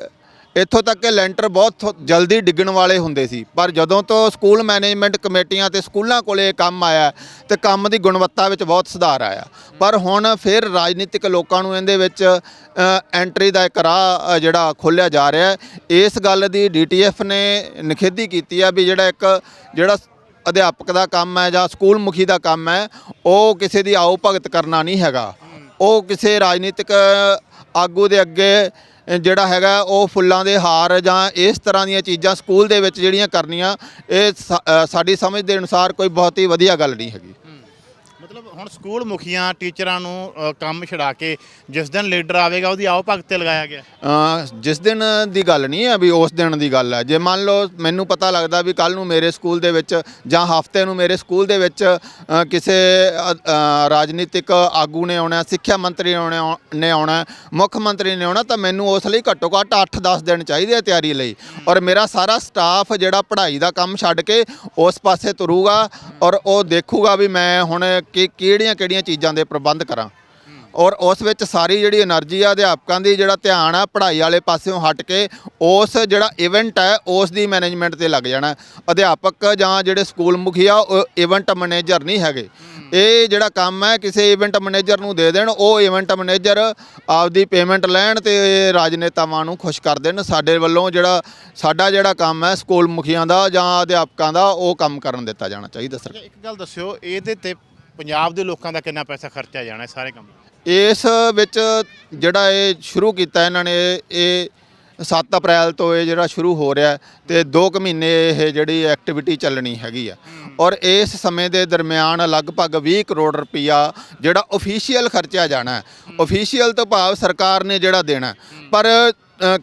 ਇੱਥੋਂ ਤੱਕ ਕਿ ਲੈਂਟਰ ਬਹੁਤ ਥੋ- ਜਲਦੀ ਡਿੱਗਣ ਵਾਲੇ ਹੁੰਦੇ ਸੀ। ਪਰ ਜਦੋਂ ਤੋਂ ਸਕੂਲ ਮੈਨੇਜਮੈਂਟ ਕਮੇਟੀਆਂ ਤੇ ਸਕੂਲਾਂ ਕੋਲੇ ਇਹ ਕੰਮ ਆਇਆ ਤੇ ਕੰਮ ਦੀ ਗੁਣਵੱਤਾ ਵਿੱਚ ਬਹੁਤ ਸੁਧਾਰ ਆਇਆ। ਪਰ ਹੁਣ ਫਿਰ ਰਾਜਨੀਤਿਕ ਲੋਕਾਂ ਨੂੰ ਇਹਦੇ ਵਿੱਚ ਐਂਟਰੀ ਦਾ ਇੱਕ ਰਾਹ ਜਿਹੜਾ ਖੋਲ੍ਹਿਆ ਜਾ ਰਿਹਾ ਇਸ ਗੱਲ ਦੀ ਡੀਟੀਐਫ ਨੇ ਨਿਖੇਧੀ ਕੀਤੀ ਆ ਵੀ ਜਿਹੜਾ ਇੱਕ, ਜਿਹੜਾ ਅਧਿਆਪਕ ਦਾ ਕੰਮ ਹੈ ਜਾਂ ਸਕੂਲ ਮੁਖੀ ਦਾ ਕੰਮ ਹੈ, ਉਹ ਕਿਸੇ ਦੀ ਆਓ ਭਗਤ ਕਰਨਾ ਨਹੀਂ ਹੈਗਾ। ਉਹ ਕਿਸੇ ਰਾਜਨੀਤਿਕ ਆਗੂ ਦੇ ਅੱਗੇ ਜਿਹੜਾ ਹੈਗਾ ਉਹ ਫੁੱਲਾਂ ਦੇ ਹਾਰ ਜਾਂ ਇਸ ਤਰ੍ਹਾਂ ਦੀਆਂ ਚੀਜ਼ਾਂ ਸਕੂਲ ਦੇ ਵਿੱਚ ਜਿਹੜੀਆਂ ਕਰਨੀਆਂ, ਇਹ ਸਾਡੀ ਸਮਝ ਦੇ ਅਨੁਸਾਰ ਕੋਈ ਬਹੁਤ ਹੀ ਵਧੀਆ ਗੱਲ ਨਹੀਂ ਹੈਗੀ। ਮਤਲਬ ਹੁਣ ਸਕੂਲ ਮੁਖੀਆਂ ਟੀਚਰਾਂ ਨੂੰ ਅ, ਕੰਮ ਛਡਾ ਕੇ ਜਿਸ ਦਿਨ ਲੀਡਰ ਆਵੇਗਾ ਉਹਦੀ ਆਓ ਭਗਤ ਤੇ ਲਗਾਇਆ ਗਿਆ। ਅ, ਜਿਸ ਦਿਨ ਦੀ ਗੱਲ ਨਹੀਂ ਹੈ ਵੀ ਉਸ ਦਿਨ ਦੀ ਗੱਲ ਹੈ। ਜੇ ਮੰਨ ਲਓ ਮੈਨੂੰ ਪਤਾ ਲੱਗਦਾ ਵੀ ਕੱਲ ਨੂੰ ਮੇਰੇ ਸਕੂਲ ਦੇ ਵਿੱਚ ਜਾਂ ਹਫ਼ਤੇ ਨੂੰ ਮੇਰੇ ਸਕੂਲ ਦੇ ਵਿੱਚ ਅ, ਕਿਸੇ ਅ, ਅ, ਰਾਜਨੀਤਿਕ ਆਗੂ ਨੇ ਆਉਣਾ ਸਿੱਖਿਆ ਮੰਤਰੀ ਨੇ ਆਉਣਾ ਨੇ ਆਉਣਾ ਮੁੱਖ ਮੰਤਰੀ ਨੇ ਆਉਣਾ ਤਾਂ ਮੈਨੂੰ ਉਸ ਲਈ ਘੱਟੋ ਘੱਟ 8-10 ਦਿਨ ਚਾਹੀਦੇ ਆ ਤਿਆਰੀ ਲਈ। ਔਰ ਮੇਰਾ ਸਾਰਾ ਸਟਾਫ ਜਿਹੜਾ ਪੜ੍ਹਾਈ ਦਾ ਕੰਮ ਛੱਡ ਕੇ ਉਸ ਪਾਸੇ ਤੁਰੂਗਾ ਔਰ ਉਹ ਦੇਖੂਗਾ ਵੀ ਮੈਂ ਹੁਣ ਕੀ ਕਿਹੜੀਆਂ-ਕਿਹੜੀਆਂ ਚੀਜ਼ਾਂ ਦੇ ਪ੍ਰਬੰਧ ਕਰਾਂ। ਔਰ ਉਸ ਵਿੱਚ ਸਾਰੀ ਜਿਹੜੀ એનર્ਜੀ ਆ, ਅਧਿਆਪਕਾਂ ਦੀ ਜਿਹੜਾ ਧਿਆਨ ਆ, ਪੜ੍ਹਾਈ ਵਾਲੇ ਪਾਸਿਓਂ ਹਟ ਕੇ ਉਸ ਜਿਹੜਾ ਇਵੈਂਟ ਹੈ ਉਸ ਦੀ ਮੈਨੇਜਮੈਂਟ ਤੇ ਲੱਗ ਜਾਣਾ। ਅਧਿਆਪਕ ਜਾਂ ਜਿਹੜੇ ਸਕੂਲ ਮੁਖੀ ਆ, ਉਹ ਇਵੈਂਟ ਮੈਨੇਜਰ ਨਹੀਂ ਹੈਗੇ। ਇਹ ਜਿਹੜਾ ਕੰਮ ਹੈ, ਕਿਸੇ ਇਵੈਂਟ ਮੈਨੇਜਰ ਨੂੰ ਦੇ ਦੇਣ, ਉਹ ਇਵੈਂਟ ਮੈਨੇਜਰ ਆਪਦੀ ਪੇਮੈਂਟ ਲੈਣ ਤੇ ਰਾਜਨੇਤਾਵਾਂ ਨੂੰ ਖੁਸ਼ ਕਰ ਦੇਣ। ਸਾਡੇ ਵੱਲੋਂ ਜਿਹੜਾ, ਸਾਡਾ ਜਿਹੜਾ ਕੰਮ ਹੈ ਸਕੂਲ ਮੁਖੀਆਂ ਦਾ ਜਾਂ ਅਧਿਆਪਕਾਂ ਦਾ, ਉਹ ਕੰਮ ਕਰਨ ਦਿੱਤਾ ਜਾਣਾ ਚਾਹੀਦਾ, ਸਰ। ਇੱਕ ਗੱਲ ਦੱਸਿਓ, ਇਹਦੇ ਤੇ ਪੰਜਾਬ ਦੇ ਲੋਕਾਂ ਦਾ ਕਿੰਨਾ ਪੈਸਾ ਖਰਚਿਆ ਜਾਣਾ ਹੈ ਸਾਰੇ ਕੰਮ? ਇਸ ਵਿੱਚ ਜਿਹੜਾ ਇਹ ਸ਼ੁਰੂ ਕੀਤਾ ਇਹਨਾਂ ਨੇ ਇਹ 7 ਅਪ੍ਰੈਲ ਤੋਂ ਇਹ ਜਿਹੜਾ ਸ਼ੁਰੂ ਹੋ ਰਿਹਾ ਤੇ 2 ਕੁ ਮਹੀਨੇ ਇਹ ਜਿਹੜੀ ਐਕਟੀਵਿਟੀ ਚੱਲਣੀ ਹੈਗੀ ਆ। ਔਰ ਇਸ ਸਮੇਂ ਦੇ ਦਰਮਿਆਨ ਲਗਭਗ 20 ਕਰੋੜ ਰੁਪਈਆ ਜਿਹੜਾ ਅਫੀਸ਼ੀਅਲ ਖਰਚਿਆ ਜਾਣਾ ਹੈ। ਅਫੀਸ਼ੀਅਲ ਤੋਂ ਭਾਵ ਸਰਕਾਰ ਨੇ ਜਿਹੜਾ ਦੇਣਾ। ਪਰ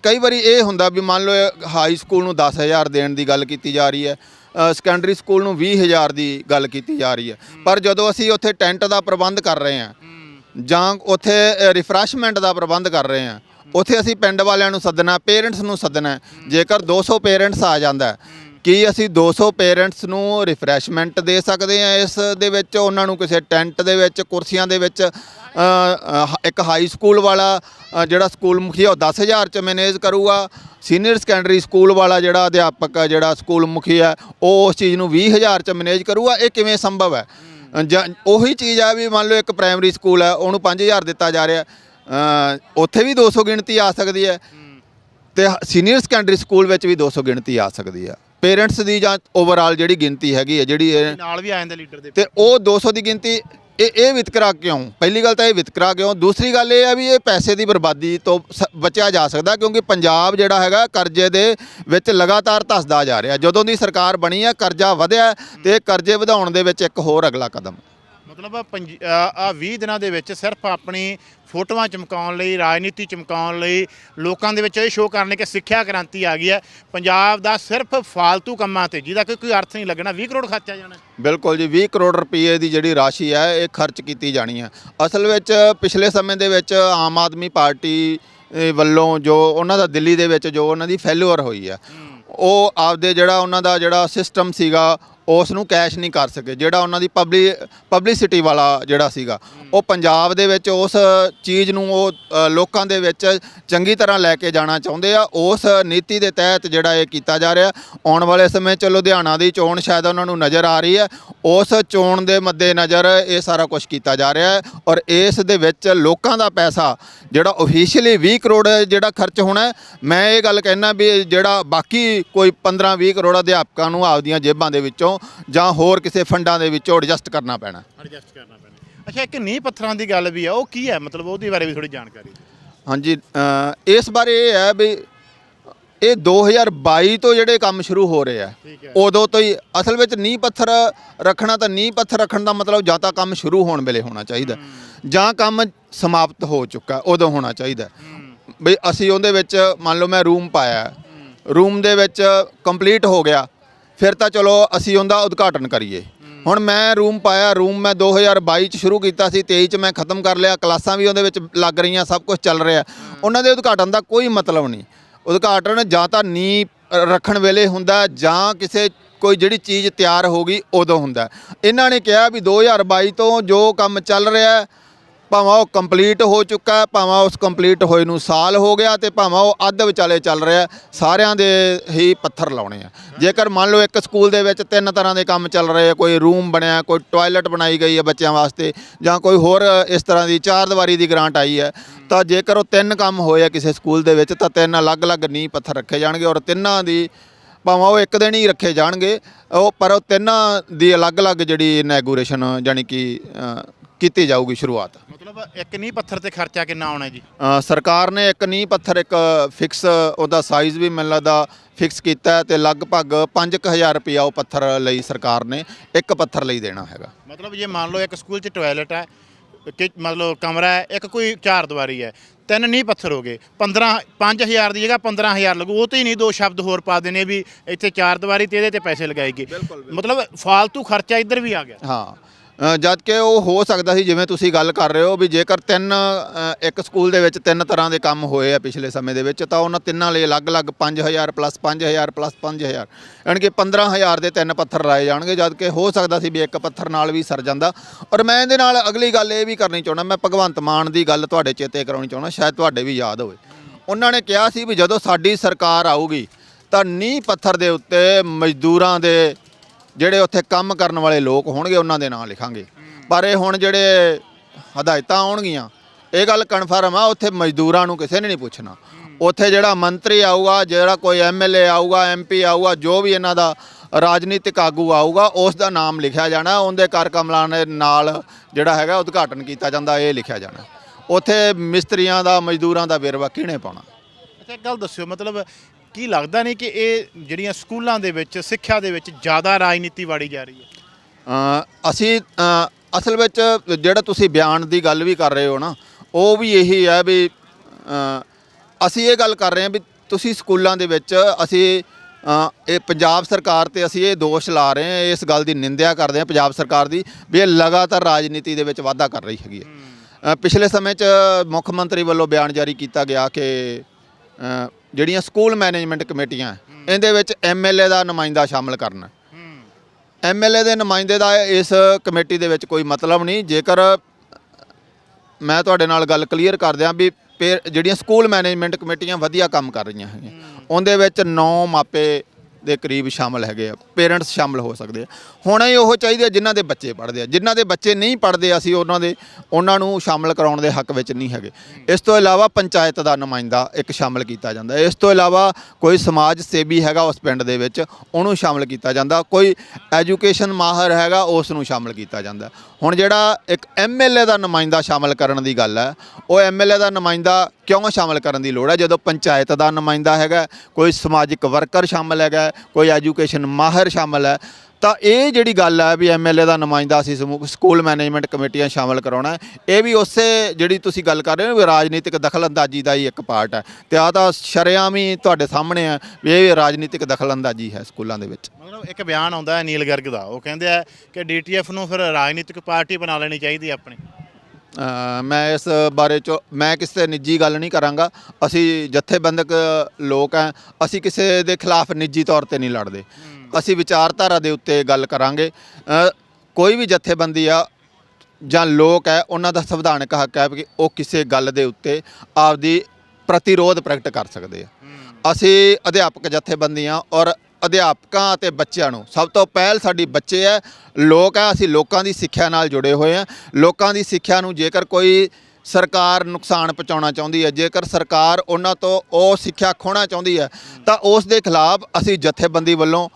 ਕਈ ਵਾਰੀ ਇਹ ਹੁੰਦਾ ਵੀ ਮੰਨ ਲਓ ਹਾਈ ਸਕੂਲ ਨੂੰ 10000 ਦੇਣ ਦੀ ਗੱਲ ਕੀਤੀ ਜਾ ਰਹੀ ਹੈ। ਸੈਕੰਡਰੀ ਸਕੂਲ ਨੂੰ 20000 ਦੀ ਗੱਲ ਕੀਤੀ ਜਾ ਰਹੀ ਹੈ। ਪਰ ਜਦੋਂ ਅਸੀਂ ਉੱਥੇ ਟੈਂਟ ਦਾ ਪ੍ਰਬੰਧ ਕਰ ਰਹੇ ਹਾਂ ਜਾਂ ਉੱਥੇ ਰਿਫਰੈਸ਼ਮੈਂਟ ਦਾ ਪ੍ਰਬੰਧ ਕਰ ਰਹੇ ਹਾਂ ਉੱਥੇ ਅਸੀਂ ਪਿੰਡ ਵਾਲਿਆਂ ਨੂੰ ਸੱਦਣਾ ਪੇਰੈਂਟਸ ਨੂੰ ਸੱਦਣਾ। ਜੇਕਰ 200 ਪੇਰੈਂਟਸ ਆ ਜਾਂਦਾ ਕੀ ਅਸੀਂ 200 ਪੇਰੈਂਟਸ ਨੂੰ ਰਿਫਰੈਸ਼ਮੈਂਟ ਦੇ ਸਕਦੇ ਹਾਂ ਇਸ ਦੇ ਵਿੱਚ? ਉਹਨਾਂ ਨੂੰ ਕਿਸੇ ਟੈਂਟ ਦੇ ਵਿੱਚ ਕੁਰਸੀਆਂ ਦੇ ਵਿੱਚ ਇੱਕ ਹਾਈ ਸਕੂਲ ਵਾਲਾ ਜਿਹੜਾ ਸਕੂਲ ਮੁਖੀ ਆ ਉਹ 10000 ਚ ਮੈਨੇਜ ਕਰੂਗਾ। ਸੀਨੀਅਰ ਸੈਕੰਡਰੀ ਸਕੂਲ ਵਾਲਾ ਜਿਹੜਾ ਅਧਿਆਪਕ ਆ ਜਿਹੜਾ ਸਕੂਲ ਮੁਖੀ ਆ ਉਹ ਉਸ ਚੀਜ਼ ਨੂੰ 20000 ਚ ਮੈਨੇਜ ਕਰੂਗਾ। ਇਹ ਕਿਵੇਂ ਸੰਭਵ ਹੈ? ਉਹੀ ਚੀਜ਼ ਆ ਵੀ ਮੰਨ ਲਓ ਇੱਕ ਪ੍ਰਾਇਮਰੀ ਸਕੂਲ ਹੈ ਉਹਨੂੰ 5000 ਦਿੱਤਾ ਜਾ ਰਿਹਾ। ਉੱਥੇ ਵੀ 200 ਗਿਣਤੀ ਆ ਸਕਦੀ ਹੈ। ਤੇ ਸੀਨੀਅਰ ਸੈਕੰਡਰੀ ਸਕੂਲ ਵਿੱਚ ਵੀ 200 ਗਿਣਤੀ ਆ ਸਕਦੀ ਆ। ਪੇਰੈਂਟਸ ਦੀ ਜਾਂ ਓਵਰਆਲ ਜਿਹੜੀ ਗਿਣਤੀ ਹੈਗੀ ਹੈ ਜਿਹੜੀ ਇਹ ਨਾਲ ਵੀ ਆ ਜਾਂਦੇ ਲੀਡਰ ਦੇ ਤੇ ਉਹ 200 ਦੀ ਗਿਣਤੀ ਇਹ ਇਹ ਵਿਤਕਰਾ ਕਿਉਂ? ਪਹਿਲੀ ਗੱਲ ਤਾਂ ਇਹ ਵਿਤਕਰਾ ਕਿਉਂ? ਦੂਸਰੀ ਗੱਲ ਇਹ ਹੈ ਵੀ ਇਹ ਪੈਸੇ ਦੀ ਬਰਬਾਦੀ ਤੋਂ ਬਚਿਆ ਜਾ ਸਕਦਾ ਕਿਉਂਕਿ ਪੰਜਾਬ ਜਿਹੜਾ ਹੈਗਾ ਕਰਜ਼ੇ ਦੇ ਵਿੱਚ ਲਗਾਤਾਰ ਧੱਸਦਾ ਜਾ ਰਿਹਾ। ਜਦੋਂ ਦੀ ਸਰਕਾਰ ਬਣੀ ਹੈ ਕਰਜ਼ਾ ਵਧਿਆ ਤੇ ਇਹ ਕਰਜ਼ੇ ਵਧਾਉਣ ਦੇ ਵਿੱਚ ਇੱਕ ਹੋਰ ਅਗਲਾ ਕਦਮ। ਮਤਲਬ ਆ 20 ਦਿਨਾਂ ਦੇ ਵਿੱਚ ਸਿਰਫ ਆਪਣੀ ਫੋਟੋਆਂ ਚਮਕਾਉਣ ਲਈ ਰਾਜਨੀਤੀ ਚਮਕਾਉਣ ਲਈ ਲੋਕਾਂ ਦੇ ਵਿੱਚ ਇਹ ਸ਼ੋਅ ਕਰਨੇ ਕਿ ਸਿੱਖਿਆ ਕ੍ਰਾਂਤੀ ਆ ਗਈ ਹੈ। ਪੰਜਾਬ ਦਾ ਸਿਰਫ ਫਾਲਤੂ ਕੰਮਾਂ ਤੇ ਜਿਹਦਾ ਕੋਈ ਅਰਥ ਨਹੀਂ ਲੱਗਣਾ। 20 ਕਰੋੜ ਖਰਚਿਆ ਜਾਣਾ। ਬਿਲਕੁਲ ਜੀ 20 ਕਰੋੜ ਰੁਪਏ ਦੀ ਜਿਹੜੀ ਰਾਸ਼ੀ ਹੈ ਇਹ ਖਰਚ ਕੀਤੀ ਜਾਣੀ ਹੈ। ਅਸਲ ਵਿੱਚ ਪਿਛਲੇ ਸਮੇਂ ਦੇ ਵਿੱਚ ਆਮ ਆਦਮੀ ਪਾਰਟੀ ਵੱਲੋਂ ਜੋ ਉਹਨਾਂ ਦਾ ਦਿੱਲੀ ਦੇ ਵਿੱਚ ਜੋ ਉਹਨਾਂ ਦੀ ਫੇਲਿਅਰ ਹੋਈ ਹੈ ਉਹ ਆਪਦੇ ਜਿਹੜਾ ਉਹਨਾਂ ਦਾ ਜਿਹੜਾ ਸਿਸਟਮ ਸੀਗਾ ਉਸ ਨੂੰ ਕੈਸ਼ ਨਹੀਂ ਕਰ ਸਕੇ ਜਿਹੜਾ ਉਹਨਾਂ ਦੀ ਪਬਲਿ ਪਬਲਿਸਿਟੀ ਵਾਲਾ ਜਿਹੜਾ ਸੀਗਾ। ਉਹ ਪੰਜਾਬ ਦੇ ਵਿੱਚ ਉਸ ਚੀਜ਼ ਨੂੰ ਉਹ ਅ, ਲੋਕਾਂ ਦੇ ਵਿੱਚ ਚੰਗੀ ਤਰ੍ਹਾਂ ਲੈ ਕੇ ਜਾਣਾ ਚਾਹੁੰਦੇ ਆ। ਉਸ ਨੀਤੀ ਦੇ ਤਹਿਤ ਜਿਹੜਾ ਇਹ ਕੀਤਾ ਜਾ ਰਿਹਾ ਆਉਣ ਵਾਲੇ ਸਮੇਂ 'ਚ ਲੁਧਿਆਣਾ ਦੀ ਚੋਣ ਸ਼ਾਇਦ ਉਹਨਾਂ ਨੂੰ ਨਜ਼ਰ ਆ ਰਹੀ ਹੈ। ਉਸ ਚੋਣ ਦੇ ਮੱਦੇ ਨਜ਼ਰ ਇਹ ਸਾਰਾ ਕੁਝ ਕੀਤਾ ਜਾ ਰਿਹਾ ਹੈ ਔਰ ਇਸ ਦੇ ਵਿੱਚ ਲੋਕਾਂ ਦਾ ਪੈਸਾ ਜਿਹੜਾ ਓਫੀਸ਼ੀਅਲੀ 20 ਕਰੋੜ ਜਿਹੜਾ ਖਰਚ ਹੋਣਾ ਹੈ, ਮੈਂ ਇਹ ਗੱਲ ਕਹਿਣਾ ਵੀ ਜਿਹੜਾ ਬਾਕੀ ਕੋਈ 15 20 ਕਰੋੜ ਅਧਿਆਪਕਾਂ ਨੂੰ ਆਪਦੀਆਂ ਜੇਬਾਂ ਦੇ ਵਿੱਚੋਂ ਜਾਂ ਹੋਰ ਕਿਸੇ ਫੰਡਾਂ ਦੇ ਵਿੱਚੋਂ ਐਡਜਸਟ ਕਰਨਾ ਪੈਣਾ। ਐਡਜਸਟ ਕਰਨਾ ਪੈਣਾ। ਅੱਛਾ ਇੱਕ ਨੀਂਹ ਪੱਥਰਾਂ ਦੀ ਗੱਲ ਵੀ ਆ ਉਹ ਕੀ ਹੈ? ਮਤਲਬ ਉਹਦੇ ਬਾਰੇ ਵੀ ਥੋੜੀ ਜਾਣਕਾਰੀ ਹਾਂਜੀ ਅ, ਇਸ ਬਾਰੇ ਇਹ ਹੈ ਵੀ ਇਹ 2022 ਤੋਂ ਜਿਹੜੇ ਕੰਮ ਸ਼ੁਰੂ ਹੋ ਰਹੇ ਆ ਠੀਕ ਹੈ। ਉਦੋਂ ਤੋਂ ਹੀ ਅਸਲ ਵਿੱਚ ਨੀਂਹ ਪੱਥਰ ਰੱਖਣਾ ਤਾਂ ਨੀਂਹ ਪੱਥਰ ਰੱਖਣ ਦਾ ਮਤਲਬ ਜਾਂ ਤਾਂ ਕੰਮ ਸ਼ੁਰੂ ਹੋਣ ਵੇਲੇ ਹੋਣਾ ਚਾਹੀਦਾ ਜਾਂ ਕੰਮ ਸਮਾਪਤ ਹੋ ਚੁੱਕਾ ਉਦੋਂ ਹੋਣਾ ਚਾਹੀਦਾ। ਬਈ ਅਸੀਂ ਉਹਦੇ ਵਿੱਚ ਮੰਨ ਲਓ ਮੈਂ ਰੂਮ ਪਾਇਆ ਰੂਮ ਦੇ ਵਿੱਚ ਕੰਪਲੀਟ ਹੋ ਗਿਆ ਫਿਰ ਤਾਂ ਚਲੋ ਅਸੀਂ ਉਹਦਾ ਉਦਘਾਟਨ ਕਰੀਏ। ਹੁਣ ਮੈਂ ਰੂਮ ਪਾਇਆ ਰੂਮ ਮੈਂ 2022 ਚ ਸ਼ੁਰੂ ਕੀਤਾ ਸੀ 23 ਚ ਮੈਂ ਖਤਮ ਕਰ ਲਿਆ, ਕਲਾਸਾਂ ਵੀ ਉਹਦੇ ਵਿੱਚ ਲੱਗ ਰਹੀਆਂ, ਸਭ ਕੁਝ ਚੱਲ ਰਿਹਾ। ਉਹਨਾਂ ਦੇ ਉਦਘਾਟਨ ਦਾ ਕੋਈ ਮਤਲਬ ਨਹੀਂ। ਉਦਘਾਟਨ ਜਾਂ ਤਾਂ ਨੀ ਰੱਖਣ ਵੇਲੇ ਹੁੰਦਾ, ਜਾਂ ਕਿਸੇ ਕੋਈ ਜਿਹੜੀ ਚੀਜ਼ ਤਿਆਰ ਹੋ ਗਈ, ਉਦੋਂ ਹੁੰਦਾ। ਇਹਨਾਂ ਨੇ ਕਿਹਾ ਵੀ 2022 ਤੋਂ ਜੋ ਕੰਮ ਚੱਲ ਰਿਹਾ ਭਾਵੇਂ ਉਹ ਕੰਪਲੀਟ ਹੋ ਚੁੱਕਾ ਹੈ, ਭਾਵੇਂ ਉਸ ਕੰਪਲੀਟ ਹੋਏ ਨੂੰ ਸਾਲ ਹੋ ਗਿਆ ਤੇ ਭਾਵੇਂ ਉਹ ਅੱਧ ਵਿਚਾਲੇ ਚੱਲ ਰਿਹਾ ਸਾਰਿਆਂ ਦੇ ਹੀ ਪੱਥਰ ਲਾਉਣੇ ਆ। ਜੇਕਰ ਮੰਨ ਲਓ ਇੱਕ ਸਕੂਲ ਦੇ ਵਿੱਚ ਤਿੰਨ ਤਰ੍ਹਾਂ ਦੇ ਕੰਮ ਚੱਲ ਰਹੇ ਕੋਈ ਰੂਮ ਬਣਿਆ, ਕੋਈ ਟਾਇਲਟ ਬਣਾਈ ਗਈ ਹੈ ਬੱਚਿਆਂ ਵਾਸਤੇ, ਜਾਂ ਕੋਈ ਹੋਰ ਇਸ ਤਰ੍ਹਾਂ ਦੀ ਚਾਰ ਦੀਵਾਰੀ ਦੀ ਗ੍ਰਾਂਟ ਆਈ ਹੈ, ਤਾਂ ਜੇਕਰ ਉਹ ਤਿੰਨ ਕੰਮ ਹੋਏ ਆ ਕਿਸੇ ਸਕੂਲ ਦੇ ਵਿੱਚ, ਤਾਂ ਤਿੰਨ ਅਲੱਗ-ਅਲੱਗ ਨੀਂਹ ਪੱਥਰ ਰੱਖੇ ਜਾਣਗੇ ਔਰ ਤਿੰਨਾਂ ਦੀ ਭਾਵੇਂ ਉਹ ਇੱਕ ਦਿਨ ਹੀ ਰੱਖੇ ਜਾਣਗੇ। ਉਹ ਪਰ ਉਹ ਤਿੰਨਾਂ ਦੀ ਅਲੱਗ-ਅਲੱਗ ਜਿਹੜੀ ਇਨੈਗੂਰੇਸ਼ਨ ਜਾਨੀ ਕਿ ਕੀਤੀ ਜਾਊਗੀ ਸ਼ੁਰੂਆਤ। ਇੱਕ ਨੀਂਹ ਪੱਥਰ ਤੇ ਖਰਚਾ ਕਿੰਨਾ ਆਉਣਾ ਜੀ? ਅ, ਸਰਕਾਰ ਨੇ ਇੱਕ ਨੀਂਹ ਪੱਥਰ ਇੱਕ ਫਿਕਸ ਉਹਦਾ ਸਾਈਜ਼ ਵੀ ਮੈਨੂੰ ਲੱਗਦਾ ਫਿਕਸ ਕੀਤਾ ਹੈ ਤੇ ਲਗਭਗ 5000 ਰੁਪਇਆ ਉਹ ਪੱਥਰ ਲਈ ਸਰਕਾਰ ਨੇ ਇੱਕ ਪੱਥਰ ਲਈ ਦੇਣਾ ਹੈਗਾ। ਮਤਲਬ ਜੇ ਮੰਨ ਲਓ ਇੱਕ ਸਕੂਲ 'ਚ ਟਾਇਲਟ ਹੈ ਕਿ ਮਤਲਬ ਕਮਰਾ ਹੈ ਇੱਕ ਕੋਈ ਚਾਰ ਦੀਵਾਰੀ ਹੈ ਤਿੰਨ ਨਹੀਂ ਪੱਥਰ ਹੋ ਗਏ 15 5000 ਦੀ ਜਗ੍ਹਾ 15000 ਲੱਗੂ ਉਹ ਤੇ ਹੀ ਨਹੀਂ ਦੋ ਸ਼ਬਦ ਹੋਰ ਪਾ ਦੇਣੇ ਵੀ ਇੱਥੇ ਚਾਰ ਦੀਵਾਰੀ ਤੇ ਇਹਦੇ ਤੇ ਪੈਸੇ ਲਗਾਏਗੇ ਮਤਲਬ ਫਾਲਤੂ ਖਰਚਾ ਇੱਧਰ ਵੀ ਆ ਗਿਆ। ਹਾਂ ਜਦ ਕਿ ਉਹ ਹੋ ਸਕਦਾ ਸੀ ਜਿਵੇਂ ਤੁਸੀਂ ਗੱਲ ਕਰ ਰਹੇ ਹੋ ਵੀ ਜੇਕਰ ਤਿੰਨ ਇੱਕ ਸਕੂਲ ਦੇ ਵਿੱਚ ਤਿੰਨ ਤਰ੍ਹਾਂ ਦੇ ਕੰਮ ਹੋਏ ਆ ਪਿਛਲੇ ਸਮੇਂ ਦੇ ਵਿੱਚ, ਤਾਂ ਉਹਨਾਂ ਤਿੰਨਾਂ ਲਈ ਅਲੱਗ-ਅਲੱਗ 5000 ਪਲੱਸ 5000 ਪਲੱਸ 5000 ਯਾਨੀ ਕਿ 15000 ਦੇ ਤਿੰਨ ਪੱਥਰ ਲਾਏ ਜਾਣਗੇ, ਜਦ ਕਿ ਹੋ ਸਕਦਾ ਸੀ ਵੀ ਇੱਕ ਪੱਥਰ ਨਾਲ ਵੀ ਸਰ ਜਾਂਦਾ। ਔਰ ਮੈਂ ਇਹਦੇ ਨਾਲ ਅਗਲੀ ਗੱਲ ਇਹ ਵੀ ਕਰਨੀ ਚਾਹੁੰਦਾ, ਮੈਂ ਭਗਵੰਤ ਮਾਨ ਦੀ ਗੱਲ ਤੁਹਾਡੇ ਚੇਤੇ ਕਰਾਉਣੀ ਚਾਹੁੰਦਾ, ਸ਼ਾਇਦ ਤੁਹਾਡੇ ਵੀ ਯਾਦ ਹੋਵੇ। ਉਹਨਾਂ ਨੇ ਕਿਹਾ ਸੀ ਵੀ ਜਦੋਂ ਸਾਡੀ ਸਰਕਾਰ ਆਊਗੀ, ਤਾਂ ਨੀਂਹ ਪੱਥਰ ਦੇ ਉੱਤੇ ਮਜ਼ਦੂਰਾਂ ਦੇ ਜਿਹੜੇ ਉੱਥੇ ਕੰਮ ਕਰਨ ਵਾਲੇ ਲੋਕ ਹੋਣਗੇ, ਉਹਨਾਂ ਦੇ ਨਾਂ ਲਿਖਾਂਗੇ। ਪਰ ਇਹ ਹੁਣ ਜਿਹੜੇ ਹਦਾਇਤਾਂ ਆਉਣਗੀਆਂ, ਇਹ ਗੱਲ ਕਨਫਰਮ ਆ, ਉੱਥੇ ਮਜ਼ਦੂਰਾਂ ਨੂੰ ਕਿਸੇ ਨੇ ਨਹੀਂ ਪੁੱਛਣਾ। ਉੱਥੇ ਜਿਹੜਾ ਮੰਤਰੀ ਆਊਗਾ, ਜਿਹੜਾ ਕੋਈ ਐਮਐਲਏ ਆਊਗਾ ਐਮਪੀ ਆਊਗਾ, ਜੋ ਵੀ ਇਹਨਾਂ ਦਾ ਰਾਜਨੀਤਿਕ ਆਗੂ ਆਊਗਾ, ਉਸ ਦਾ ਨਾਮ ਲਿਖਿਆ ਜਾਣਾ, ਉਹਦੇ ਕਰ ਕਮਲਾਂ ਦੇ ਨਾਲ ਜਿਹੜਾ ਹੈਗਾ ਉਦਘਾਟਨ ਕੀਤਾ ਜਾਂਦਾ, ਇਹ ਲਿਖਿਆ ਜਾਣਾ। ਉੱਥੇ ਮਿਸਤਰੀਆਂ ਦਾ, ਮਜ਼ਦੂਰਾਂ ਦਾ ਵੇਰਵਾ ਕਿਹਨੇ ਪਾਉਣਾ? ਅੱਛਾ, ਇੱਕ ਗੱਲ ਦੱਸਿਓ, ਮਤਲਬ ਕੀ ਲੱਗਦਾ ਨਹੀਂ ਕਿ ਇਹ ਜਿਹੜੀਆਂ ਸਕੂਲਾਂ ਦੇ ਵਿੱਚ ਸਿੱਖਿਆ ਦੇ ਵਿੱਚ ਜ਼ਿਆਦਾ ਰਾਜਨੀਤੀ ਵਾੜੀ ਜਾ ਰਹੀ ਹੈ? ਅਸੀਂ ਅਸਲ ਵਿੱਚ ਜਿਹੜਾ ਤੁਸੀਂ ਬਿਆਨ ਦੀ ਗੱਲ ਵੀ ਕਰ ਰਹੇ ਹੋ ਨਾ ਉਹ ਵੀ ਇਹੀ ਹੈ ਵੀ ਅਸੀਂ ਇਹ ਗੱਲ ਕਰ ਰਹੇ ਹਾਂ ਵੀ ਤੁਸੀਂ ਸਕੂਲਾਂ ਦੇ ਵਿੱਚ ਅਸੀਂ ਇਹ ਪੰਜਾਬ ਸਰਕਾਰ ਤੇ ਅਸੀਂ ਇਹ ਦੋਸ਼ ਲਾ ਰਹੇ ਹਾਂ ਇਸ ਗੱਲ ਦੀ ਨਿੰਦਿਆ ਕਰਦੇ ਹਾਂ ਪੰਜਾਬ ਸਰਕਾਰ ਦੀ ਵੀ ਇਹ ਲਗਾਤਾਰ ਰਾਜਨੀਤੀ ਦੇ ਵਿੱਚ ਵਾਧਾ ਕਰ ਰਹੀ ਹੈਗੀ ਹੈ। ਪਿਛਲੇ ਸਮੇਂ 'ਚ ਮੁੱਖ ਮੰਤਰੀ ਵੱਲੋਂ ਬਿਆਨ ਜਾਰੀ ਕੀਤਾ ਗਿਆ ਕਿ ਜਿਹੜੀਆਂ ਸਕੂਲ ਮੈਨੇਜਮੈਂਟ ਕਮੇਟੀਆਂ, ਇਹਦੇ ਵਿੱਚ ਐਮਐਲਏ ਦਾ ਨੁਮਾਇੰਦਾ ਸ਼ਾਮਲ ਕਰਨਾ। ਹੂੰ ਐਮਐਲਏ ਦੇ ਨੁਮਾਇੰਦੇ ਦਾ ਇਸ ਕਮੇਟੀ ਦੇ ਵਿੱਚ ਕੋਈ ਮਤਲਬ ਨਹੀਂ। ਜੇਕਰ ਮੈਂ ਤੁਹਾਡੇ ਨਾਲ ਗੱਲ ਕਲੀਅਰ ਕਰ ਦਿਆਂ ਵੀ ਪੇ- ਜਿਹੜੀਆਂ ਸਕੂਲ ਮੈਨੇਜਮੈਂਟ ਕਮੇਟੀਆਂ ਵਧੀਆ ਕੰਮ ਕਰ ਰਹੀਆਂ ਹੈਗੀਆਂ, ਉਹਦੇ ਵਿੱਚ 9 ਮਾਪੇ ਦੇ ਕਰੀਬ ਸ਼ਾਮਲ ਹੈਗੇ ਆ, ਪੇਰੈਂਟਸ ਸ਼ਾਮਲ ਹੋ ਸਕਦੇ ਆ। ਹੁਣ ਇਹ ਉਹ ਚਾਹੀਦੇ ਆ ਜਿਨ੍ਹਾਂ ਦੇ ਬੱਚੇ ਪੜ੍ਹਦੇ ਆ। ਜਿਨ੍ਹਾਂ ਦੇ ਬੱਚੇ ਨਹੀਂ ਪੜ੍ਹਦੇ, ਅਸੀਂ ਉਹਨਾਂ ਦੇ ਉਹਨਾਂ ਨੂੰ ਸ਼ਾਮਲ ਕਰਾਉਣ ਦੇ ਹੱਕ ਵਿੱਚ ਨਹੀਂ ਹੈਗੇ। ਇਸ ਤੋਂ ਇਲਾਵਾ ਪੰਚਾਇਤ ਦਾ ਨੁਮਾਇੰਦਾ ਇੱਕ ਸ਼ਾਮਲ ਕੀਤਾ ਜਾਂਦਾ ਇਸ ਤੋਂ ਇਲਾਵਾ ਕੋਈ ਸਮਾਜ ਸੇਵੀ ਹੈਗਾ ਉਸ ਪਿੰਡ ਦੇ ਵਿੱਚ, ਉਹਨੂੰ ਸ਼ਾਮਲ ਕੀਤਾ ਜਾਂਦਾ। ਕੋਈ ਐਜੂਕੇਸ਼ਨ ਮਾਹਰ ਹੈਗਾ, ਉਸ ਨੂੰ ਸ਼ਾਮਲ ਕੀਤਾ ਜਾਂਦਾ ਹੁਣ ਜਿਹੜਾ ਇੱਕ ਐਮਐਲਏ ਦਾ ਨੁਮਾਇੰਦਾ ਸ਼ਾਮਲ ਕਰਨ ਦੀ ਗੱਲ ਹੈ, ਉਹ ਐਮਐਲਏ ਦਾ ਨੁਮਾਇੰਦਾ ਕਿਉਂ ਸ਼ਾਮਲ ਕਰਨ ਦੀ ਲੋੜ ਹੈ? ਜਦੋਂ ਪੰਚਾਇਤ ਦਾ ਨੁਮਾਇੰਦਾ ਹੈਗਾ, ਕੋਈ ਸਮਾਜਿਕ ਵਰਕਰ ਸ਼ਾਮਲ ਹੈਗਾ, ਕੋਈ ਐਜੂਕੇਸ਼ਨ ਮਾਹਰ ਸ਼ਾਮਲ ਹੈ ਤਾਂ ਇਹ ਜਿਹੜੀ ਗੱਲ ਹੈ ਵੀ ਐਮਐਲਏ ਦਾ ਨੁਮਾਇੰਦਾ ਸਮੂਹ ਸਕੂਲ ਮੈਨੇਜਮੈਂਟ ਕਮੇਟੀਆਂ ਸ਼ਾਮਲ ਕਰਾਉਣਾ ਇਹ ਵੀ ਉਸੇ ਜਿਹੜੀ ਤੁਸੀਂ ਗੱਲ ਕਰ ਰਹੇ ਹੋ ਵੀ ਰਾਜਨੀਤਿਕ ਦਖਲਅੰਦਾਜ਼ੀ ਦਾ ਹੀ ਇੱਕ ਪਾਰਟ ਹੈ। ਤੇ ਆ ਤਾਂ ਸ਼ਰੇਆਮ ਹੀ ਤੁਹਾਡੇ ਸਾਹਮਣੇ ਹੈ ਵੀ ਇਹ ਰਾਜਨੀਤਿਕ ਦਖਲਅੰਦਾਜ਼ੀ ਹੈ ਸਕੂਲਾਂ ਦੇ ਵਿੱਚ। ਮਤਲਬ ਇੱਕ ਬਿਆਨ ਆਉਂਦਾ ਹੈ ਨੀਲ ਗਰਗ ਦਾ ਉਹ ਕਹਿੰਦੇ ਆ ਕਿ ਡੀਟੀਐਫ ਨੂੰ ਫਿਰ ਰਾਜਨੀਤਿਕ ਪਾਰਟੀ ਬਣਾ ਲੈਣੀ ਚਾਹੀਦੀ ਆਪਣੀ। ਮੈਂ ਇਸ ਬਾਰੇ ਚ ਮੈਂ ਕਿਸੇ ਨਿੱਜੀ ਗੱਲ ਨਹੀਂ ਕਰਾਂਗਾ ਅਸੀਂ ਜਥੇਬੰਦਕ ਲੋਕ ਆ ਅਸੀਂ ਕਿਸੇ ਦੇ ਖਿਲਾਫ ਨਿੱਜੀ ਤੌਰ ਤੇ ਨਹੀਂ ਲੜਦੇ। ਅਸੀਂ ਵਿਚਾਰਧਾਰਾ ਦੇ ਉੱਤੇ ਗੱਲ ਕਰਾਂਗੇ। ਕੋਈ ਵੀ ਜਥੇਬੰਦੀ ਆ ਜਾਂ ਲੋਕ ਹੈ ਉਹਨਾਂ ਦਾ ਸੰਵਿਧਾਨਕ ਹੱਕ ਹੈ ਕਿ ਉਹ ਕਿਸੇ ਗੱਲ ਦੇ ਉੱਤੇ ਆਪਦੀ ਪ੍ਰਤੀਰੋਧ ਪ੍ਰਗਟ ਕਰ ਸਕਦੇ ਆ। ਅਸੀਂ ਅਧਿਆਪਕ ਜਥੇਬੰਦੀਆਂ ਔਰ ਅਧਿਆਪਕਾਂ ਅਤੇ ਬੱਚਿਆਂ ਨੂੰ ਸਭ ਤੋਂ ਪਹਿਲ ਸਾਡੀ ਬੱਚੇ ਹੈ ਲੋਕ ਹੈ ਅਸੀਂ ਲੋਕਾਂ ਦੀ ਸਿੱਖਿਆ ਨਾਲ ਜੁੜੇ ਹੋਏ ਹਾਂ। ਲੋਕਾਂ ਦੀ ਸਿੱਖਿਆ ਨੂੰ ਜੇਕਰ ਕੋਈ ਸਰਕਾਰ ਨੁਕਸਾਨ ਪਹੁੰਚਾਉਣਾ ਚਾਹੁੰਦੀ ਹੈ ਜੇਕਰ ਸਰਕਾਰ ਉਹਨਾਂ ਤੋਂ ਉਹ ਸਿੱਖਿਆ ਖੋਣਾ ਚਾਹੁੰਦੀ ਹੈ ਤਾਂ ਉਸ ਦੇ ਖਿਲਾਫ ਅਸੀਂ ਜਥੇਬੰਦੀ ਵੱਲੋਂ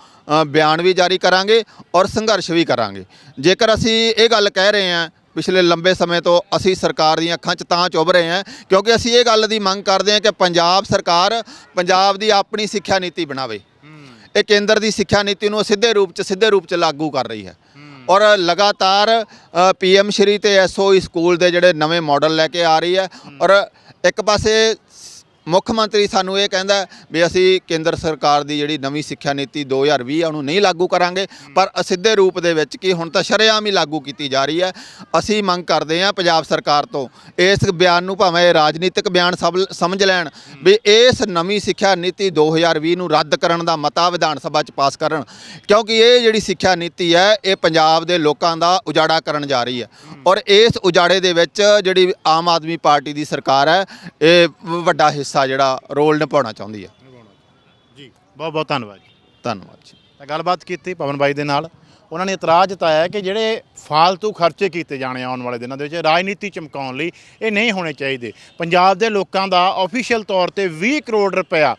ਬਿਆਨ ਵੀ ਜਾਰੀ ਕਰਾਂਗੇ ਔਰ ਸੰਘਰਸ਼ ਵੀ ਕਰਾਂਗੇ। ਜੇਕਰ ਅਸੀਂ ਇਹ ਗੱਲ ਕਹਿ ਰਹੇ ਹਾਂ ਪਿਛਲੇ ਲੰਬੇ ਸਮੇਂ ਤੋਂ ਅਸੀਂ ਸਰਕਾਰ ਦੀਆਂ ਅੱਖਾਂ 'ਚ ਤਾਂ ਚੁੱਭ ਰਹੇ ਹਾਂ ਕਿਉਂਕਿ ਅਸੀਂ ਇਹ ਗੱਲ ਦੀ ਮੰਗ ਕਰਦੇ ਹਾਂ ਕਿ ਪੰਜਾਬ ਸਰਕਾਰ ਪੰਜਾਬ ਦੀ ਆਪਣੀ ਸਿੱਖਿਆ ਨੀਤੀ ਬਣਾਵੇ। ਇਹ ਕੇਂਦਰ ਦੀ ਸਿੱਖਿਆ ਨੀਤੀ ਨੂੰ ਸਿੱਧੇ ਰੂਪ 'ਚ ਸਿੱਧੇ ਰੂਪ 'ਚ ਲਾਗੂ ਕਰ ਰਹੀ ਹੈ। ਔਰ ਲਗਾਤਾਰ ਪੀਐਮ ਸ਼੍ਰੀ ਤੇ ਐਸਓਈ ਸਕੂਲ ਦੇ ਜਿਹੜੇ ਨਵੇਂ ਮਾਡਲ ਲੈ ਕੇ ਆ ਰਹੀ ਹੈ। ਔਰ ਇੱਕ ਪਾਸੇ ਮੁੱਖ ਮੰਤਰੀ ਸਾਨੂੰ ਇਹ ਕਹਿੰਦਾ ਵੀ ਅਸੀਂ ਕੇਂਦਰ ਸਰਕਾਰ ਦੀ ਜਿਹੜੀ ਨਵੀਂ ਸਿੱਖਿਆ ਨੀਤੀ 2020 ਆ, ਉਹਨੂੰ ਨਹੀਂ ਲਾਗੂ ਕਰਾਂਗੇ। ਪਰ ਅਸਿੱਧੇ ਰੂਪ ਦੇ ਵਿੱਚ ਕਿ ਹੁਣ ਤਾਂ ਸ਼ਰੇਆਮ ਹੀ ਲਾਗੂ ਕੀਤੀ ਜਾ ਰਹੀ ਹੈ। ਅਸੀਂ ਮੰਗ ਕਰਦੇ ਹਾਂ ਪੰਜਾਬ ਸਰਕਾਰ ਤੋਂ ਇਸ ਬਿਆਨ ਨੂੰ ਭਾਵੇਂ ਇਹ ਰਾਜਨੀਤਿਕ ਬਿਆਨ ਸਭ- ਸਮਝ ਲੈਣ ਵੀ ਇਸ ਨਵੀਂ ਸਿੱਖਿਆ ਨੀਤੀ 2020 ਨੂੰ ਰੱਦ ਕਰਨ ਦਾ ਮਤਾ ਵਿਧਾਨ ਸਭਾ 'ਚ ਪਾਸ ਕਰਨ। ਕਿਉਂਕਿ ਇਹ ਜਿਹੜੀ ਸਿੱਖਿਆ ਨੀਤੀ ਹੈ, ਇਹ ਪੰਜਾਬ ਦੇ ਲੋਕਾਂ ਦਾ ਉਜਾੜਾ ਕਰਨ ਜਾ ਰਹੀ ਹੈ। ਔਰ ਇਸ ਉਜਾੜੇ ਦੇ ਵਿੱਚ ਜਿਹੜੀ ਆਮ ਆਦਮੀ ਪਾਰਟੀ ਦੀ ਸਰਕਾਰ ਹੈ, ਇਹ ਵੱਡਾ ਹਿੱਸਾ ਜਿਹੜਾ ਰੋਲ ਨਿਭਾਉਣਾ ਚਾਹੁੰਦੀ ਹੈ ਜੀ ਬਹੁਤ ਬਹੁਤ ਧੰਨਵਾਦ ਜੀ। ਧੰਨਵਾਦ ਜੀ। ਤਾਂ ਗੱਲਬਾਤ ਕੀਤੀ ਪਵਨ ਬਾਈ ਦੇ ਨਾਲ। ਉਹਨਾਂ ਨੇ ਇਤਰਾਜ਼ ਜਤਾਇਆ ਕਿ ਜਿਹੜੇ ਫਾਲਤੂ ਖਰਚੇ ਕੀਤੇ ਜਾਣੇ ਆਉਣ ਵਾਲੇ ਦਿਨਾਂ ਦੇ ਵਿੱਚ ਰਾਜਨੀਤੀ ਚਮਕਾਉਣ ਲਈ ਇਹ ਨਹੀਂ ਹੋਣੇ ਚਾਹੀਦੇ। ਪੰਜਾਬ ਦੇ ਲੋਕਾਂ ਦਾ ਆਫੀਸ਼ੀਅਲ ਤੌਰ ਤੇ 20 ਕਰੋੜ ਰੁਪਇਆ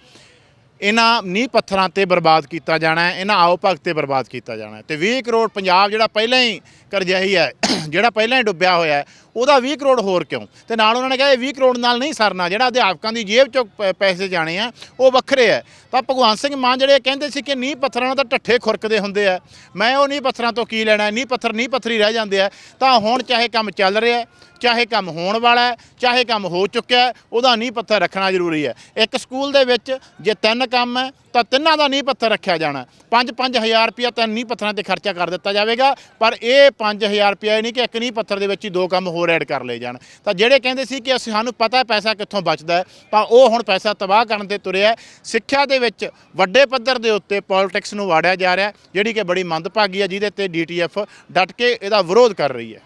ਇਹਨਾਂ ਨੀਂਹ ਪੱਥਰਾਂ ਤੇ ਬਰਬਾਦ ਕੀਤਾ ਜਾਣਾ ਹੈ ਇਹਨਾਂ ਆਓ ਭਗਤ ਤੇ ਬਰਬਾਦ ਕੀਤਾ ਜਾਣਾ ਹੈ। ਤੇ 20 ਕਰੋੜ ਪੰਜਾਬ ਜਿਹੜਾ ਪਹਿਲਾਂ ਹੀ ਕਰਜ਼ਾਈ ਹੈ ਜਿਹੜਾ ਪਹਿਲਾਂ ਹੀ ਡੁੱਬਿਆ ਹੋਇਆ ਹੈ ਉਹਦਾ 20 ਕਰੋੜ ਹੋਰ ਕਿਉਂ? ਤੇ ਨਾਲ ਉਹਨਾਂ ਨੇ ਕਿਹਾ ਇਹ 20 ਕਰੋੜ ਨਾਲ ਨਹੀਂ ਸਰਨਾ, ਜਿਹੜਾ ਅਧਿਆਪਕਾਂ ਦੀ ਜੇਬ ਚੋਂ ਪ- ਪੈਸੇ ਜਾਣੇ ਆ, ਉਹ ਵੱਖਰੇ ਹੈ ਤਾਂ ਭਗਵੰਤ ਸਿੰਘ ਮਾਨ ਜਿਹੜੇ ਕਹਿੰਦੇ ਸੀ ਕਿ ਨੀਂਹ ਪੱਥਰਾਂ ਨਾਲ ਤਾਂ ਢੱਠੇ ਖੁਰਕਦੇ ਹੁੰਦੇ ਆ। ਮੈਂ ਉਹ ਨੀਂਹ ਪੱਥਰਾਂ ਤੋਂ ਕੀ ਲੈਣਾ? ਨੀਂਹ ਪੱਥਰ ਨੀਂਹ ਪੱਥਰੀ ਰਹਿ ਜਾਂਦੇ ਆ। ਤਾਂ ਹੁਣ ਚਾਹੇ ਕੰਮ ਚੱਲ ਰਿਹਾ ਹੈ, ਚਾਹੇ ਕੰਮ ਹੋਣ ਵਾਲਾ ਹੈ, ਚਾਹੇ ਕੰਮ ਹੋ ਚੁੱਕਿਆ ਹੈ, ਉਹਦਾ ਨੀਂਹ ਪੱਥਰ ਰੱਖਣਾ ਜ਼ਰੂਰੀ ਹੈ। ਇੱਕ ਸਕੂਲ ਦੇ ਵਿੱਚ ਜੇ ਤਿੰਨ ਕੰਮ ਹੈ ਤਾਂ ਤਿੰਨਾਂ ਦਾ ਨੀਂਹ ਪੱਥਰ ਰੱਖਿਆ ਜਾਣਾ 5-5000 ਰੁਪਇਆ ਤਾਂ ਨੀਂਹ ਪੱਥਰਾਂ ਤੇ ਖਰਚਾ ਕਰ ਦਿੱਤਾ ਜਾਵੇਗਾ, ਪਰ ਇਹ 5000 ਰੁਪਇਆ ਇਹ ਨਹੀਂ ਕਿ ਇੱਕ ਨੀਂਹ ਪੱਥਰ ਦੇ ਵਿੱਚ ਹੀ ਦੋ ਕੰਮ ਹੋਰ ਐਡ ਕਰ ਲਏ ਜਾਣ। ਤਾਂ ਜਿਹੜੇ ਕਹਿੰਦੇ ਸੀ ਕਿ ਅਸੀਂ ਸਾਨੂੰ ਪਤਾ ਪੈਸਾ ਕਿੱਥੋਂ ਬਚਦਾ ਤਾਂ ਉਹ ਹੁਣ ਪੈਸਾ ਤਬਾਹ ਕਰਨ ਤੇ ਤੁਰਿਆ ਸਿੱਖਿਆ ਦੇ ਵਿੱਚ ਵੱਡੇ ਪੱਧਰ ਦੇ ਉੱਤੇ ਪੋਲਿਟਿਕਸ ਨੂੰ ਵਾੜਿਆ ਜਾ ਰਿਹਾ ਜਿਹੜੀ ਕਿ ਬੜੀ ਮੰਦਭਾਗੀ ਹੈ, ਜਿਹਦੇ ਤੇ ਡੀਟੀਐਫ ਡਟ ਕੇ ਇਹਦਾ ਵਿਰੋਧ ਕਰ ਰਹੀ ਹੈ।